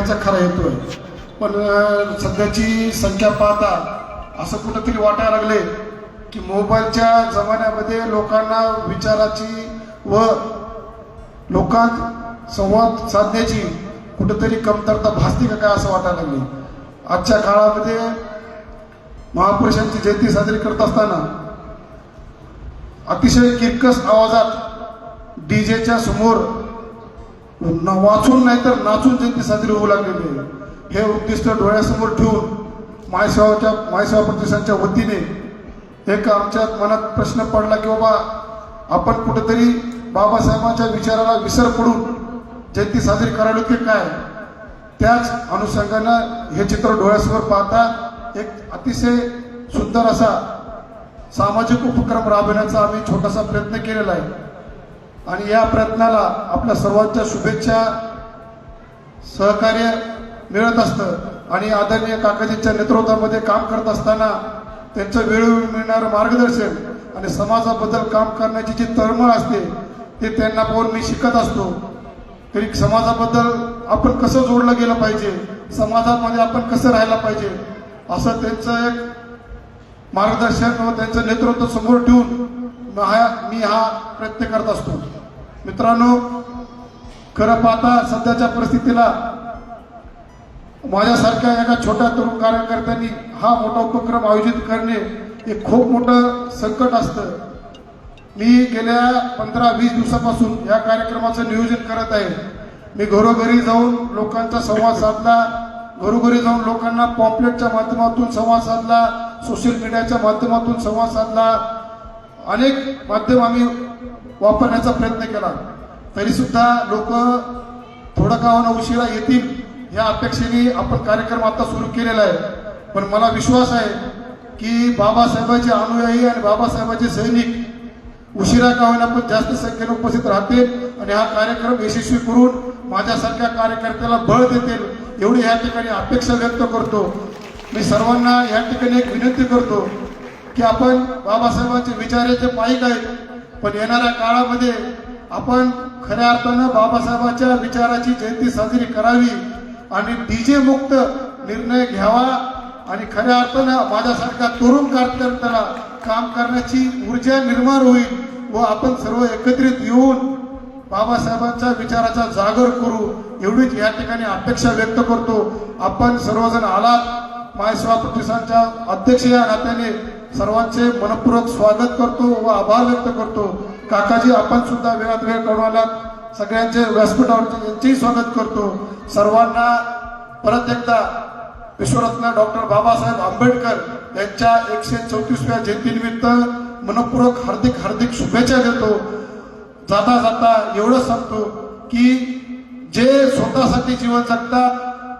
कार्यक्रम खरा येतो आहे. पण सध्याची संख्या पाहता असं कुठंतरी वाटायला लागले की मोबाईलच्या जमान्यामध्ये लोकांना विचाराची व लोकांत संवाद साधण्याची कुठंतरी कमतरता भासते का काय असं वाटायला लागले. आजच्या काळामध्ये महापुरुषांची जयंती साजरी करत असताना अतिशय किरकस आवाजात डीजेच्या समोर वाचून नाही तर नाचून जयंती साजरी होऊ लागलेली आहे. हे उद्दिष्ट डोळ्यासमोर ठेवून मायसेवाच्या मायसेवा प्रतिष्ठानच्या वतीने एक आमच्या मनात प्रश्न पडला की बाबा आपण कुठेतरी बाबासाहेबांच्या विचाराला विसर पडून जयंती साजरी करायला की काय? त्याच अनुषंगानं हे चित्र डोळ्यासमोर पाहता एक अतिशय सुंदर असा सामाजिक उपक्रम राबवण्याचा आम्ही छोटासा प्रयत्न केलेला आहे. आणि या प्रयत्नाला आपल्या सर्वांच्या शुभेच्छा सहकार्य मिळत असतं. आणि आदरणीय काकाजींच्या नेतृत्वामध्ये काम करत असताना त्यांचं वेळोवेळी मिळणारं मार्गदर्शन आणि समाजाबद्दल काम करण्याची जी तळमळ असते ते त्यांना पाहून मी शिकत असतो. तरी समाजाबद्दल आपण कसं जोडलं गेलं पाहिजे? समाजामध्ये आपण कसं राहायला पाहिजे? असं त्यांचं एक मार्गदर्शन व त्यांचं नेतृत्व समोर ठेवून मी हा प्रयत्न करत असतो. मित्रांनो खरं पाहता सध्याच्या परिस्थितीला माझ्यासारख्या एका छोट्या तरुण कार्यकर्त्यांनी हा मोठा उपक्रम आयोजित करणे हे खूप मोठं संकट असतं. मी गेल्या पंधरा वीस दिवसापासून या कार्यक्रमाचं नियोजन करत आहे. मी घरोघरी जाऊन लोकांचा संवाद साधला. घरोघरी जाऊन लोकांना पॉम्पलेटच्या माध्यमातून संवाद साधला. सोशल मीडियाच्या माध्यमातून संवाद साधला. अनेक माध्यम आम्ही वापरण्याचा प्रयत्न केला. तरी सुद्धा लोक थोडं का उशिरा येतील या अपेक्षेने आपण कार्यक्रम आता सुरू केलेला आहे. पण मला विश्वास आहे की बाबासाहेबांचे अनुयायी आणि बाबासाहेबांचे सैनिक उशिरा का पण जास्त संख्येने उपस्थित राहतील आणि हा कार्यक्रम यशस्वी करून माझ्यासारख्या कार्यकर्त्याला बळ देतील एवढी या ठिकाणी अपेक्षा व्यक्त करतो. मी सर्वांना या ठिकाणी एक विनंती करतो की आपण बाबासाहेबांचे विचाराचे पायिक आहेत पण येणाऱ्या काळामध्ये आपण खऱ्या अर्थानं बाबासाहेबांच्या विचाराची जयंती साजरी करावी आणि डीजे मुक्त निर्णय घ्यावा आणि खऱ्या अर्थानं माझ्यासारख्या तरुण कार्यकर्त्याला काम करण्याची ऊर्जा निर्माण होईल व आपण सर्व एकत्रित येऊन बाबासाहेबांच्या विचाराचा जागर करू एवढीच या ठिकाणी अपेक्षा व्यक्त करतो. आपण सर्वजण आलात मायसेवा प्रतिष्ठानच्या अध्यक्ष या नात्याने सर्वांचे मनपूर्वक स्वागत करतो व आभार व्यक्त करतो. काकाजी आपण सुद्धा वेळात वेळ काढून आलात. सगळ्यांचे व्यासपीठावर यांचेही स्वागत करतो. सर्वांना परत एकदा विश्वरत्न डॉक्टर बाबासाहेब आंबेडकर यांच्या एकशे चौतीसव्या जयंतीनिमित्त मनपूर्वक हार्दिक हार्दिक शुभेच्छा देतो. जाता जाता एवढं सांगतो की जे स्वतःसाठी जीवन जगतात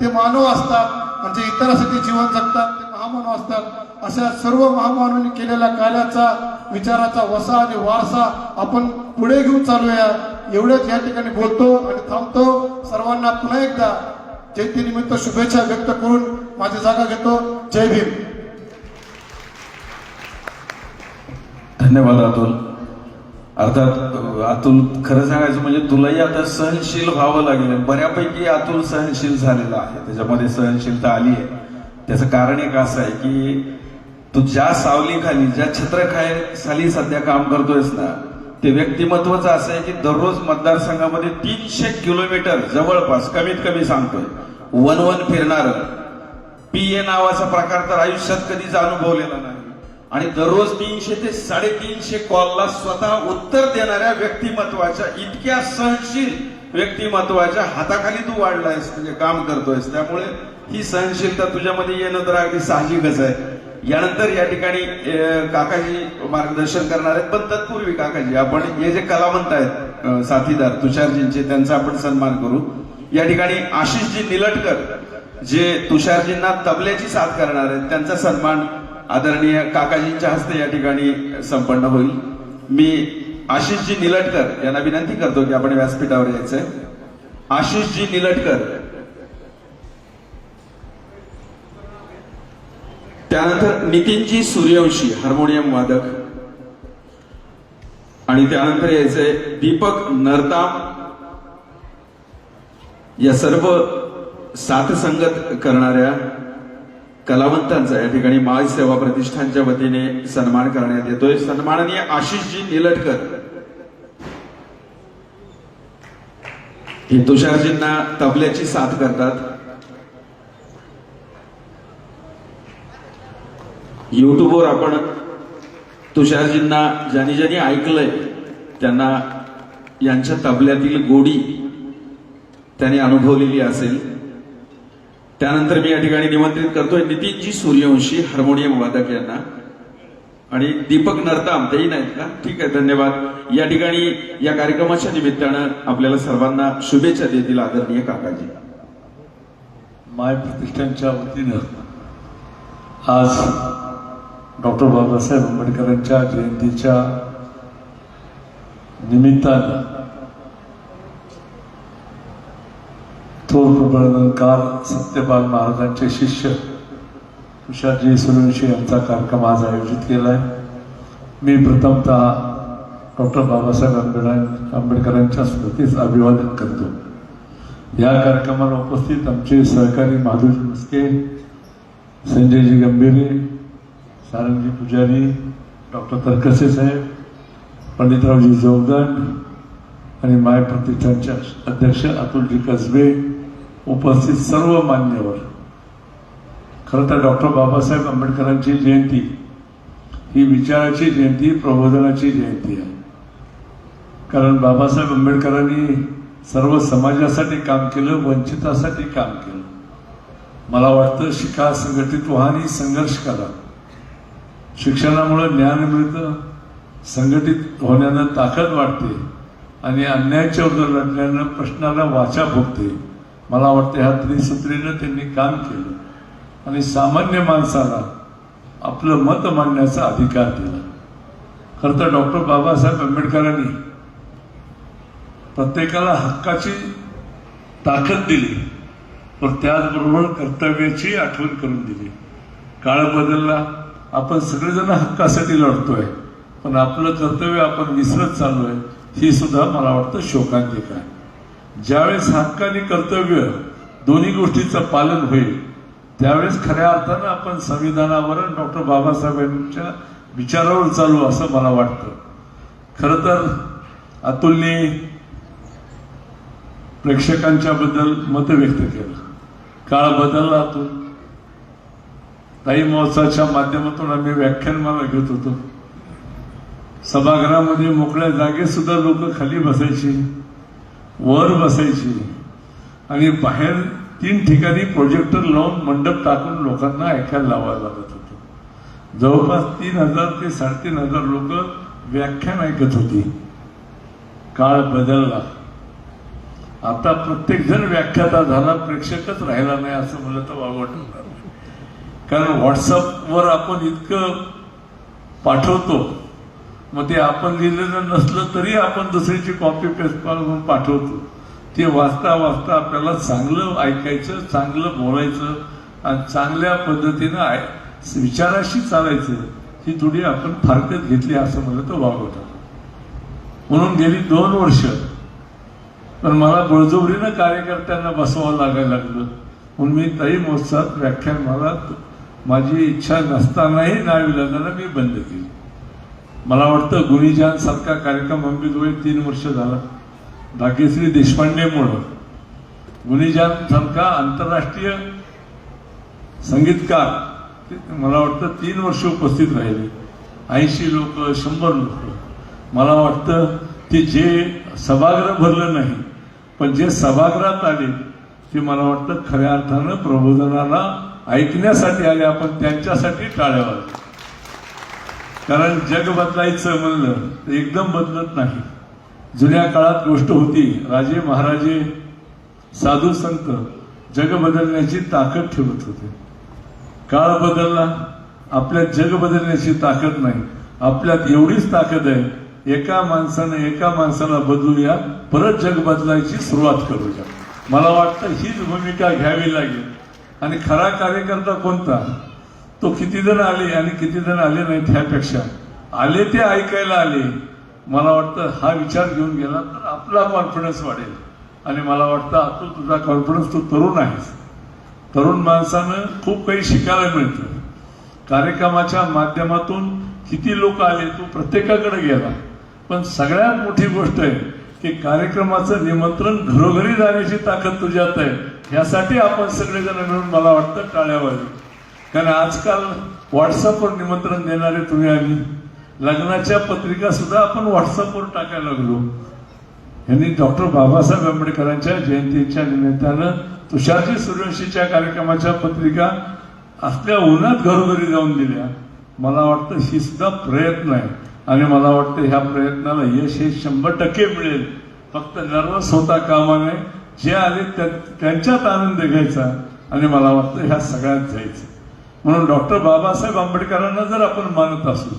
ते मानव असतात म्हणजे इतरांसाठी जीवन जगतात ते महामानव असतात. अशा सर्व महामानवांनी केलेल्या कार्याचा विचाराचा वसा आणि वारसा आपण पुढे घेऊन चालूया. एवढेच या ठिकाणी बोलतो आणि थांबतो. सर्वांना पुन्हा एकदा जयंतीनिमित्त शुभेच्छा व्यक्त करून माझी जागा घेतो. जय भीम. धन्यवाद अतुल. अर्थात अतुल खरं सांगायचं म्हणजे तुलाही आता सहनशील व्हावं लागेल. बऱ्यापैकी अतुल सहनशील झालेला आहे. त्याच्यामध्ये सहनशीलता आली आहे. त्याचं कारण एक असं आहे की तू ज्या सावलीखाली ज्या छत्रखाली सध्या काम करतोयस ना ते व्यक्तिमत्वच असं आहे की दररोज मतदारसंघामध्ये तीनशे किलोमीटर जवळपास कमीत कमी सांगतोय वन वन फिरणार पी ए नावाचा प्रकार तर आयुष्यात कधीच अनुभवलेला नाही. आणि दररोज तीनशे ते साडेतीनशे कॉलला स्वतः उत्तर देणाऱ्या व्यक्तिमत्वाच्या इतक्या सहनशील व्यक्तिमत्वाच्या हाताखाली तू वाढलायस म्हणजे काम करतोयस. त्यामुळे ही सहनशीलता तुझ्यामध्ये येणं तर अगदी साहजिकच आहे. यानंतर या ठिकाणी काकाजी मार्गदर्शन करणार आहेत पण तत्पूर्वी काकाजी आपण हे जे कलावंत आहेत साथीदार तुषारजींचे त्यांचा आपण सन्मान करू. या ठिकाणी आशिषजी निलटकर जे तुषारजींना तबल्याची साथ करणार आहेत त्यांचा सन्मान आदरणीय काकाजींच्या हस्ते या ठिकाणी संपन्न होईल. मी आशिषजी निलटकर यांना विनंती करतो की आपण व्यासपीठावर यायचंय. आशिषजी निलटकर. त्यानंतर नितीनजी सूर्यवंशी हार्मोनियम वादक. आणि त्यानंतर यायचंय दीपक नरताम या सर्व साथसंगत करणाऱ्या कलावंतांचा या ठिकाणी माळ सेवा प्रतिष्ठानच्या वतीने सन्मान करण्यात येतोय. सन्माननीय आशिषजी निलटकर. हे तुषारजींना तबल्याची साथ करतात. युट्यूबवर आपण तुषारजींना ज्यांनी ज्यांनी ऐकलंय त्यांना यांच्या तबल्यातील गोडी त्यांनी अनुभवलेली असेल. त्यानंतर मी या ठिकाणी निमंत्रित करतोय नितीनजी सूर्यवंशी हार्मोनियम वादक यांना. आणि दीपक नरताम तेही नाहीत का? ठीक आहे धन्यवाद. या ठिकाणी या कार्यक्रमाच्या निमित्तानं आपल्याला सर्वांना शुभेच्छा देतील आदरणीय काकाजी. माय प्रतिष्ठानच्या वतीनं आज डॉक्टर बाबासाहेब आंबेडकरांच्या जयंतीच्या निमित्तानं थोर प्रबोधनकार सत्यपाल महाराजांचे शिष्य तुषारजी सूर्यवंशी यांचा कार्यक्रम आज आयोजित केला आहे मी प्रथमतः डॉक्टर बाबासाहेब आंबेड आंबेडकरांच्या स्मृतीस अभिवादन करतो. या कार्यक्रमाला उपस्थित आमचे सहकारी माधुजी मस्के संजयजी गंभीरे सारंगजी पुजारी डॉक्टर तरकसे साहेब पंडितरावजी जोगदंड आणि माय प्रतिष्ठानचे अध्यक्ष अतुलजी कसबे उपस्थित सर्व मान्यवर. खरं तर डॉक्टर बाबासाहेब आंबेडकरांची जयंती ही विचाराची जयंती प्रबोधनाची जयंती आहे. कारण बाबासाहेब आंबेडकरांनी सर्व समाजासाठी काम केलं वंचितासाठी काम केलं. मला वाटतं शिका संघटित व्हा आणि संघर्ष करा. शिक्षणामुळं ज्ञान मिळतं संघटित होण्यानं ताकद वाढते. आणि अन्यायाच्या विरुद्ध लढण्यानं प्रश्नाला वाचा भोगते मला वाटतं ह्या त्रिसूत्रीनं त्यांनी काम केलं. आणि सामान्य माणसाला आपलं मत मांडण्याचा अधिकार दिला. खरं तर डॉक्टर बाबासाहेब आंबेडकरांनी प्रत्येकाला हक्काची ताकद दिली. पण त्याचबरोबर कर्तव्याची आठवण करून दिली. काळ बदलला आपण सगळेजण हक्कासाठी लढतोय. पण आपलं कर्तव्य आपण विसरत चाललोय. ही सुद्धा मला वाटतं शोकांतिक आहे. ज्यावेळेस हक्क आणि कर्तव्य दोन्ही गोष्टीचं पालन होईल त्यावेळेस खऱ्या अर्थानं आपण संविधानावर डॉक्टर बाबासाहेबांच्या विचारावर चालू असं मला वाटतं. खरं तर अतुलने प्रेक्षकांच्या बद्दल मत व्यक्त केलं. काळ बदलला अतुल. ताई महोत्सवाच्या माध्यमातून आम्ही व्याख्यानमाला घेत होतो. सभागृहामध्ये मोकळ्या जागेत सुद्धा लोक खाली बसायची वर बसायची. आणि बाहेर तीन ठिकाणी प्रोजेक्टर लावून मंडप टाकून लोकांना ऐकायला लावायला लागत होतं. जवळपास तीन हजार ते साडेतीन हजार लोक व्याख्यान ऐकत होती. काळ बदलला. आता प्रत्येक जण व्याख्याता झाला प्रेक्षकच राहिला नाही असं मला तर वाटणार कारण व्हॉट्सअपवर आपण इतकं पाठवतो. मग ते आपण लिहिलेलं नसलं तरी आपण दुसऱ्याची कॉपी पेस्ट करून पाठवतो. ते वाचता वाचता आपल्याला चांगलं ऐकायचं चांगलं बोलायचं आणि चांगल्या पद्धतीनं आय विचाराशी चालायचं ही थोडी आपण फारकत घेतली असं मला तर वागवत म्हणून गेली दोन वर्ष. पण मला बळजबरीनं कार्यकर्त्यांना बसवावं लागायला लागलं. म्हणून मी ताई महोत्सवात व्याख्यान मला माझी इच्छा नसतानाही नावी लग्नाला मी बंद केली. मला वाटतं गुणीजान सारखा कार्यक्रम अंबिजवळ तीन वर्ष झाला. भाग्यश्री देशपांडेमुळं. गुणीजान सारखा आंतरराष्ट्रीय संगीतकार ते मला वाटतं तीन वर्ष उपस्थित राहिले. ऐंशी लोक शंभर लोक. मला वाटतं ते जे सभागृह भरलं नाही पण जे सभागृहात आले ते मला वाटतं खऱ्या अर्थानं प्रबोधनाला ऐकण्यासाठी आले. आपण त्यांच्यासाठी टाळ्या वाजल्या कारण जग बदलायचं म्हणलं तर एकदम बदलत नाही. जुन्या काळात गोष्ट होती राजे महाराजे साधू संत जग बदलण्याची ताकद ठेवत होते. काळ बदलला आपल्यात जग बदलण्याची ताकद नाही. आपल्यात एवढीच ताकद आहे एका माणसानं एका माणसाला बदलूया परत जग बदलायची सुरुवात करूया. मला वाटतं हीच भूमिका घ्यावी लागेल. आणि खरा कार्यकर्ता कोणता? तो किती जण आले आणि किती जण आले नाहीत ह्यापेक्षा. आले ते ऐकायला आले. मला वाटतं हा विचार घेऊन गेला तर आपला कॉन्फिडन्स वाढेल. आणि मला वाटतं आता तुझा कॉन्फिडन्स तू तरुण आहेस. तरुण माणसानं खूप काही शिकायला मिळतं. कार्यक्रमाच्या माध्यमातून किती लोक आले तू प्रत्येकाकडे गेला. पण सगळ्यात मोठी गोष्ट आहे की कार्यक्रमाचं निमंत्रण घरोघरी जाण्याची ताकद तुझ्यात आहे. यासाठी आपण सगळेजण मिळून मला वाटतं टाळ्या वाजवू. कारण आजकाल व्हॉट्सअपवर निमंत्रण देणारे तुम्ही आम्ही लग्नाच्या पत्रिका सुद्धा आपण व्हॉट्सअपवर टाकायला लागलो. यांनी डॉक्टर बाबासाहेब आंबेडकरांच्या जयंतीच्या निमित्तानं तुषारजी सूर्यवंशीच्या कार्यक्रमाच्या पत्रिका असल्या उन्हात घरोघरी जाऊन दिल्या. मला वाटतं ही सुद्धा प्रयत्न आहे. आणि मला वाटतं ह्या प्रयत्नाला यश हे शंभर टक्के मिळेल. फक्त नर्वस होता कामा नये. जे आले त्यांच्यात आनंद घ्यायचा. आणि मला वाटतं ह्या सगळ्यात जायचं. म्हणून डॉक्टर बाबासाहेब आंबेडकरांना जर आपण मानत असू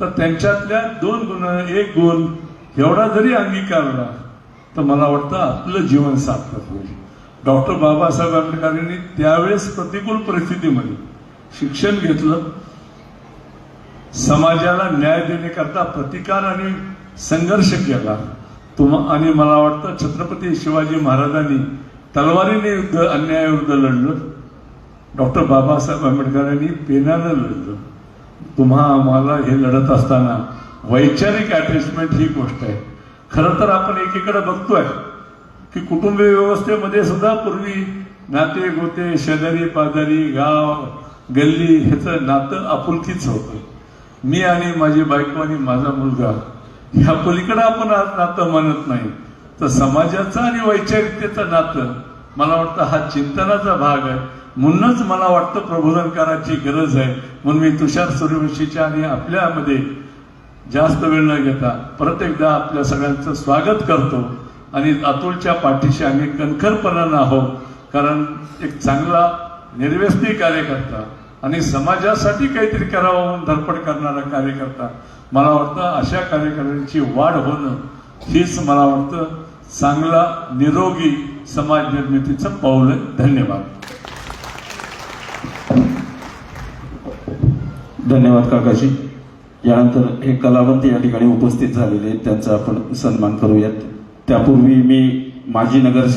तर त्यांच्यातल्या दोन गुण एक गुण एवढा जरी अंगीकारला तर मला वाटतं आपलं जीवन सार्थक होईल. डॉक्टर बाबासाहेब आंबेडकरांनी त्यावेळेस प्रतिकूल परिस्थितीमध्ये शिक्षण घेतलं. समाजाला न्याय देण्याकरता प्रतिकार आणि संघर्ष केला. तुम आणि मला वाटतं छत्रपती शिवाजी महाराजांनी तलवारीने युद्ध अन्यायाविरुद्ध लढलं. डॉक्टर बाबासाहेब आंबेडकरांनी पेनानं लढलं तुम्हा आम्हाला हे लढत असताना वैचारिक अटॅचमेंट ही गोष्ट आहे. खरं तर आपण एकीकडे बघतोय की कुटुंबीय व्यवस्थेमध्ये सुद्धा पूर्वी नाते गोते शेजारी पाजारी गाव गल्ली ह्याचं नातं आपुलकीच होतं. मी आणि माझी बायको आणि माझा मुलगा ह्या पलीकडे आपण आज नातं मानत नाही. तर समाजाचं आणि वैचारिकतेचं नातं मला वाटतं हा चिंतनाचा भाग आहे. म्हणूनच मला वाटतं प्रबोधनकाराची गरज आहे. म्हणून मी तुषार सूर्यवंशीच्या आणि आपल्यामध्ये जास्त वेळ न घेता परत एकदा आपल्या सगळ्यांचं स्वागत करतो. आणि अतुलच्या पाठीशी आम्ही कणखरपणानं आहोत. कारण एक चांगला निर्व्यस्ती कार्यकर्ता आणि समाजासाठी काहीतरी करावं म्हणून धडपड करणारा कार्यकर्ता मला वाटतं अशा कार्यकर्त्यांची वाढ होणं हीच मला वाटतं चांगला निरोगी समाज निर्मितीचं पाऊल आहे. धन्यवाद. धन्यवाद काकाजी. यानंतर हे कलावंत या ठिकाणी उपस्थित झालेले आहेत त्यांचा आपण सन्मान करूयात. त्यापूर्वी मी माजी नगर